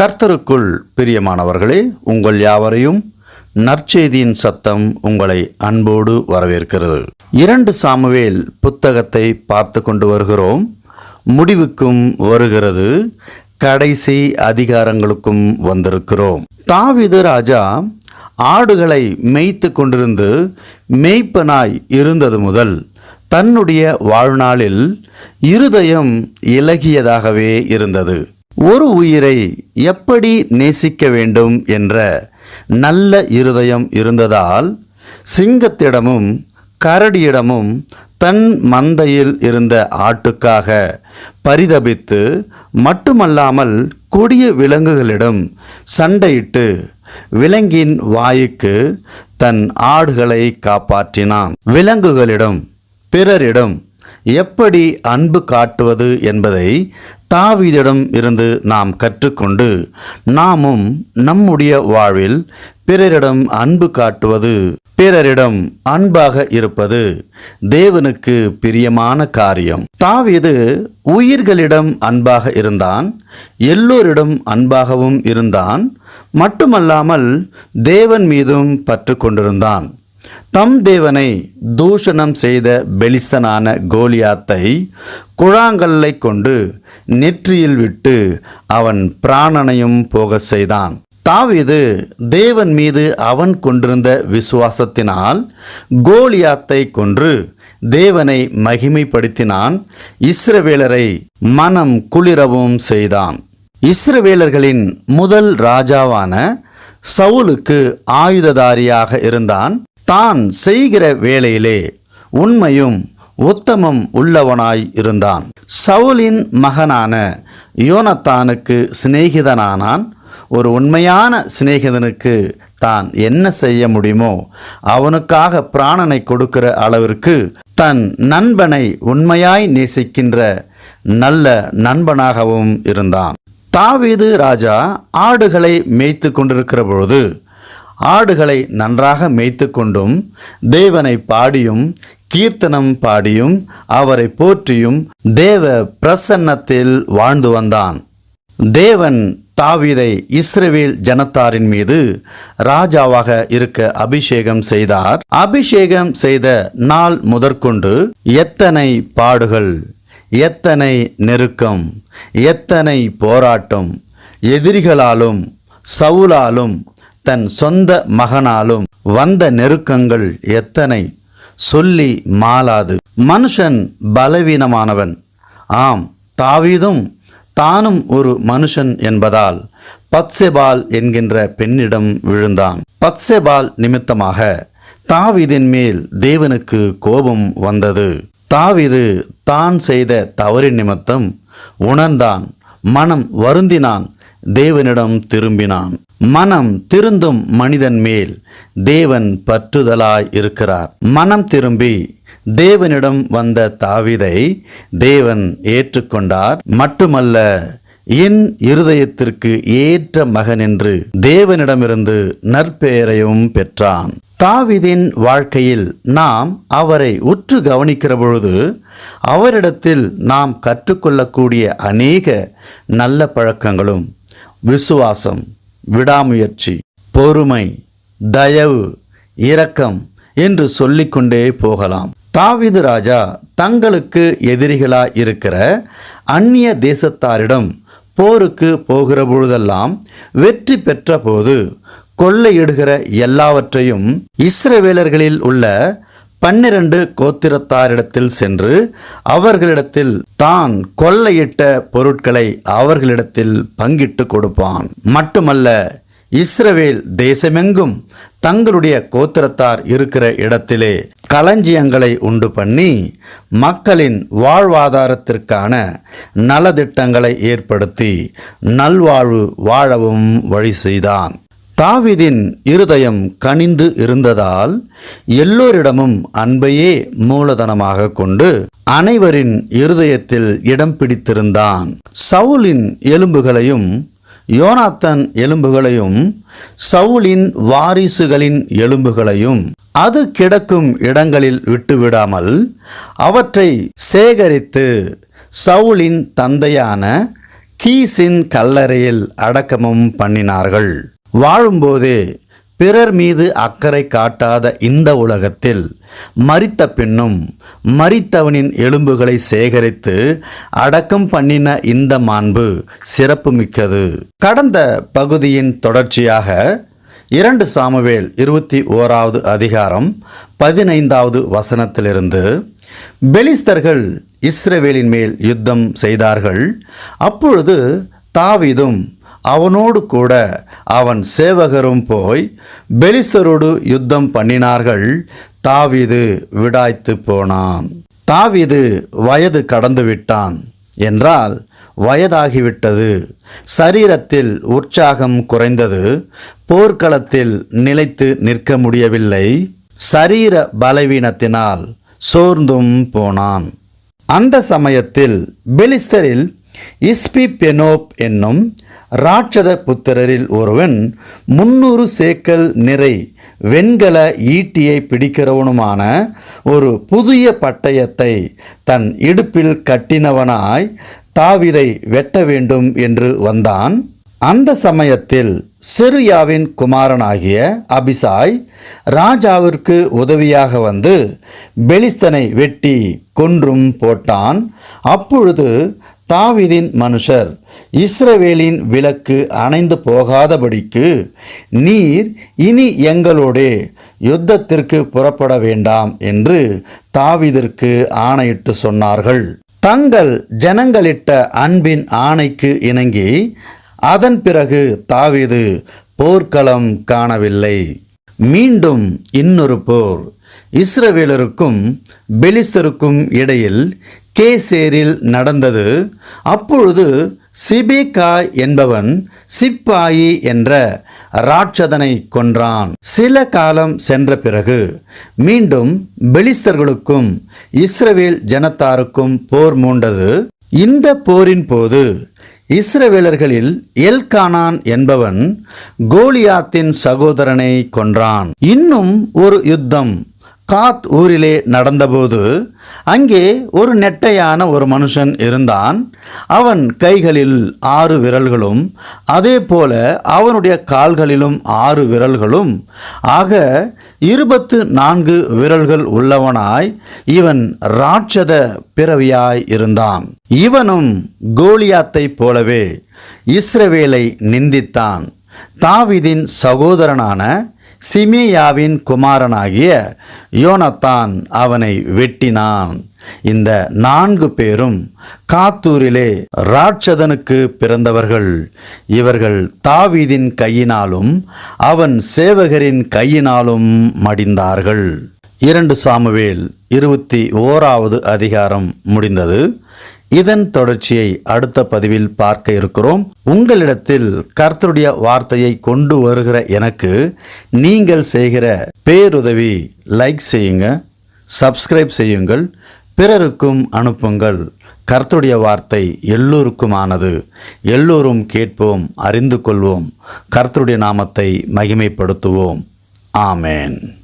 கர்த்தருக்குள் பிரியமானவர்களே உங்கள் யாவரையும் நற்செய்தியின் சத்தம் உங்களை அன்போடு வரவேற்கிறது. இரண்டு சாமுவேல் புத்தகத்தை பார்த்து கொண்டு வருகிறோம். முடிவுக்கும் வருகிறது. கடைசி அதிகாரங்களுக்கும் வந்திருக்கிறோம். தாவிது ராஜா ஆடுகளை மேய்த்து கொண்டிருந்து மேய்ப்பனாய் இருந்தது முதல் தன்னுடைய வாழ்நாளில் இருதயம் இலகியதாகவே இருந்தது. ஒரு உயிரை எப்படி நேசிக்க வேண்டும் என்ற நல்ல இருதயம் இருந்ததால் சிங்கத்திடமும் கரடியிடமும் தன் மந்தையில் இருந்த ஆட்டுக்காக பரிதபித்து மட்டுமல்லாமல் கொடிய விலங்குகளிடம் சண்டையிட்டு விலங்கின் வாயுக்கு தன் ஆடுகளை காப்பாற்றினான். விலங்குகளிடம் பிறரிடம் எப்படி அன்பு காட்டுவது என்பதை தாவீதிடம் இருந்து நாம் கற்றுக்கொண்டு நாமும் நம்முடைய வாழ்வில் பிறரிடம் அன்பு காட்டுவது பிறரிடம் அன்பாக இருப்பது தேவனுக்கு பிரியமான காரியம். தாவீது உயிர்களிடம் அன்பாக இருந்தான் எல்லோரிடம் அன்பாகவும் இருந்தான் மட்டுமல்லாமல் தேவன் மீதும் பற்று கொண்டிருந்தான் தம் தேவனை தூஷணம் செய்த பெலிசனான கோலியாத்தை குழாங்கல்லை கொண்டு நெற்றியில் விட்டு அவன் பிராணனையும் போக செய்தான். தாவிது தேவன் மீது அவன் கொண்டிருந்த விசுவாசத்தினால் கோலியாத்தை கொன்று தேவனை மகிமைப்படுத்தினான். இஸ்ரவேலரை மனம் குளிரவும் செய்தான். இஸ்ரவேலர்களின் முதல் ராஜாவான சவுலுக்கு ஆயுததாரியாக இருந்தான். தான் செய்கிற வேளையிலே உண்மையும் உத்தமம் உள்ளவனாய் இருந்தான். சவுலின் மகனான யோனத்தானுக்கு சிநேகிதனானான். ஒரு உண்மையான சிநேகிதனுக்கு தான் என்ன செய்ய முடியுமோ அவனுக்காக பிராணனை கொடுக்கிற அளவிற்கு தன் நண்பனை உண்மையாய் நேசிக்கின்ற நல்ல நண்பனாகவும் இருந்தான். தாவீது ராஜா ஆடுகளை மேய்த்து கொண்டிருக்கிற பொழுது ஆடுகளை நன்றாக மேய்த்து கொண்டும் தேவனை பாடியும் கீர்த்தனம் பாடியும் அவரை போற்றியும் தேவ பிரசன்னத்தில் வாழ்ந்து வந்தான். தேவன் தாவீதை இஸ்ரேவேல் ஜனத்தாரின் மீது ராஜாவாக இருக்க அபிஷேகம் செய்தார். அபிஷேகம் செய்த நாள் முதற்கொண்டு எத்தனை பாடுகள் எத்தனை நெருக்கம் எத்தனை போராட்டம் எதிரிகளாலும் சவுலாலும் தன் சொந்த மகனாலும் வந்த நெருக்கங்கள் எத்தனை சொல்லி மாளாது. மனுஷன் பலவீனமானவன். ஆம் தாவீதும் தானும் ஒரு மனுஷன் என்பதால் பத்செபால் என்கின்ற பெண்ணிடம் விழுந்தான். பத்செபால் நிமித்தமாக தாவிதின் மேல் தேவனுக்கு கோபம் வந்தது. தாவிது தான் செய்த தவறின் நிமித்தம் உணர்ந்தான் மனம் வருந்தினான் தேவனிடம் திரும்பினான். மனம் திருந்தும் மனிதன் மேல் தேவன் பற்றுதலாய் இருக்கிறார். மனம் திரும்பி தேவனிடம் வந்த தாவிதை தேவன் ஏற்றுக்கொண்டார். மட்டுமல்ல என் இருதயத்திற்கு ஏற்ற மகன் என்று தேவனிடமிருந்து நற்பெயரையும் பெற்றான். தாவிதின் வாழ்க்கையில் நாம் அவரை உற்று கவனிக்கிற பொழுது அவரிடத்தில் நாம் கற்றுக்கொள்ளக்கூடிய அநேக நல்ல பழக்கங்களும் விசுவாசம் விடாமுயற்சி பொறுமை தயவு இரக்கம் என்று சொல்லிக்கொண்டே போகலாம். தாவிது ராஜா தங்களுக்கு எதிரிகளாய் இருக்கிற அந்நிய தேசத்தாரிடம் போருக்கு போகிற பொழுதெல்லாம் வெற்றி பெற்ற போது கொள்ளையிடுகிற எல்லாவற்றையும் இஸ்ரவேலர்களில் உள்ள பன்னிரண்டு கோத்திரத்தாரிடத்தில் சென்று அவர்களிடத்தில் தான் கொள்ளையிட்ட பொருட்களை அவர்களிடத்தில் பங்கிட்டு கொடுப்பான். மட்டுமல்ல இஸ்ரவேல் தேசமெங்கும் தங்களுடைய கோத்திரத்தார் இருக்கிற இடத்திலே களஞ்சியங்களை உண்டு பண்ணி மக்களின் வாழ்வாதாரத்திற்கான நலதிட்டங்களை ஏற்படுத்தி நல்வாழ்வு வாழவும் வழி செய்தான். தாவிதின் இருதயம் கனிந்து இருந்ததால் எல்லோரிடமும் அன்பையே மூலதனமாக கொண்டு அனைவரின் இருதயத்தில் இடம் பிடித்திருந்தான். சவுலின் எலும்புகளையும் யோனாத்தன் எலும்புகளையும் சவுலின் வாரிசுகளின் எலும்புகளையும் அது கிடக்கும் இடங்களில் விட்டுவிடாமல் அவற்றை சேகரித்து சவுலின் தந்தையான கீசின் கல்லறையில் அடக்கமும் பண்ணினார்கள். வாழும்போதே பிறர் மீது அக்கறை காட்டாத இந்த உலகத்தில் மரித்த பின்னும் மறித்தவனின் எலும்புகளை சேகரித்து அடக்கம் பண்ணின இந்த மாண்பு சிறப்புமிக்கது. கடந்த பகுதியின் தொடர்ச்சியாக இரண்டு சாமுவேல் இருபத்தி ஓராவது அதிகாரம் பதினைந்தாவது வசனத்திலிருந்து பெலிஸ்தர்கள் இஸ்ரவேலின் மேல் யுத்தம் செய்தார்கள். அப்பொழுது தாவீதும் அவனோடு கூட அவன் சேவகரும் போய் பெலிஸ்தரோடு யுத்தம் பண்ணினார்கள். தாவிது விடாய்த்து போனான். தாவிது வயது கடந்து விட்டான். என்றால் வயதாகிவிட்டது. சரீரத்தில் உற்சாகம் குறைந்தது. போர்க்களத்தில் நிலைத்து நிற்க முடியவில்லை. சரீர பலவீனத்தினால் சோர்ந்தும் போனான். அந்த சமயத்தில் பெலிஸ்தரில் இஸ்பி பெனோப் என்னும் ராட்சத புத்திரரில் ஒருவன் முன்னூறு சேக்கல் நிறை வெண்கல ஈட்டியை பிடிக்கிறவனுமான ஒரு புதிய பட்டயத்தை தன் இடுப்பில் கட்டினவனாய் தாவிதை வெட்ட வேண்டும் என்று வந்தான். அந்த சமயத்தில் செருயாவின் குமாரனாகிய அபிசாய் ராஜாவிற்கு உதவியாக வந்து பெலிஸ்தனை வெட்டி கொன்றும் போட்டான். அப்பொழுது தாவிதின் மனுஷர் இஸ்ரவேலின் விளக்கு அணைந்து போகாதபடிக்கு நீர் இனி எங்களோடே யுத்தத்திற்கு புறப்பட வேண்டாம் என்று தாவிதிற்கு ஆணையிட்டு சொன்னார்கள். தங்கள் ஜனங்களிட்ட அன்பின் ஆணைக்கு இணங்கி அதன் பிறகு தாவிது போர்க்களம் காணவில்லை. மீண்டும் இன்னொரு போர். இஸ்ரவேலருக்கும் பெலிஸ்தருக்கும் இடையில் கேசேரில் நடந்தது. அப்பொழுது சிபிகா என்பவன் சிப்பாயி என்ற ராட்சதனை கொன்றான். சில காலம் சென்ற பிறகு மீண்டும் பெலிஸ்தர்களுக்கும் இஸ்ரவேல் ஜனத்தாருக்கும் போர் மூண்டது. இந்த போரின் போது இஸ்ரவேலர்களில் எல்கானான் என்பவன் கோலியாத்தின் சகோதரனை கொன்றான். இன்னும் ஒரு யுத்தம். காத் ஊரிலே நடந்தபோது அங்கே ஒரு நெட்டையான ஒரு மனுஷன் இருந்தான். அவன் கைகளில் ஆறு விரல்களும் அதே போல அவனுடைய கால்களிலும் ஆறு விரல்களும். ஆக இருபத்து நான்கு விரல்கள் உள்ளவனாய் இவன் ராட்சத பிறவியாய் இருந்தான். இவனும் கோலியாத்தைப் போலவே இஸ்ரவேலை நிந்தித்தான். தாவிதின் சகோதரனான சிமியாவின் குமாரனாகிய யோனத்தான் அவனை வெட்டினான். இந்த நான்கு பேரும் காத்தூரிலே ராட்சதனுக்கு பிறந்தவர்கள். இவர்கள் தாவீதின் கையினாலும் அவன் சேவகரின் கையினாலும் மடிந்தார்கள். இரண்டு சாமுவேல் இருபத்தி ஓராவது அதிகாரம் முடிந்தது. இதன் தொடர்ச்சியை அடுத்த பதிவில் பார்க்க இருக்கிறோம். உங்களிடத்தில் கர்த்தருடைய வார்த்தையை கொண்டு வருகிற எனக்கு நீங்கள் செய்கிற பேருதவி லைக் செய்யுங்க சப்ஸ்கிரைப் செய்யுங்கள் பிறருக்கும் அனுப்புங்கள். கர்த்துடைய வார்த்தை எல்லோருக்குமானது. எல்லோரும் கேட்போம் அறிந்து கொள்வோம். கர்த்தருடைய நாமத்தை மகிமைப்படுத்துவோம். ஆமேன்.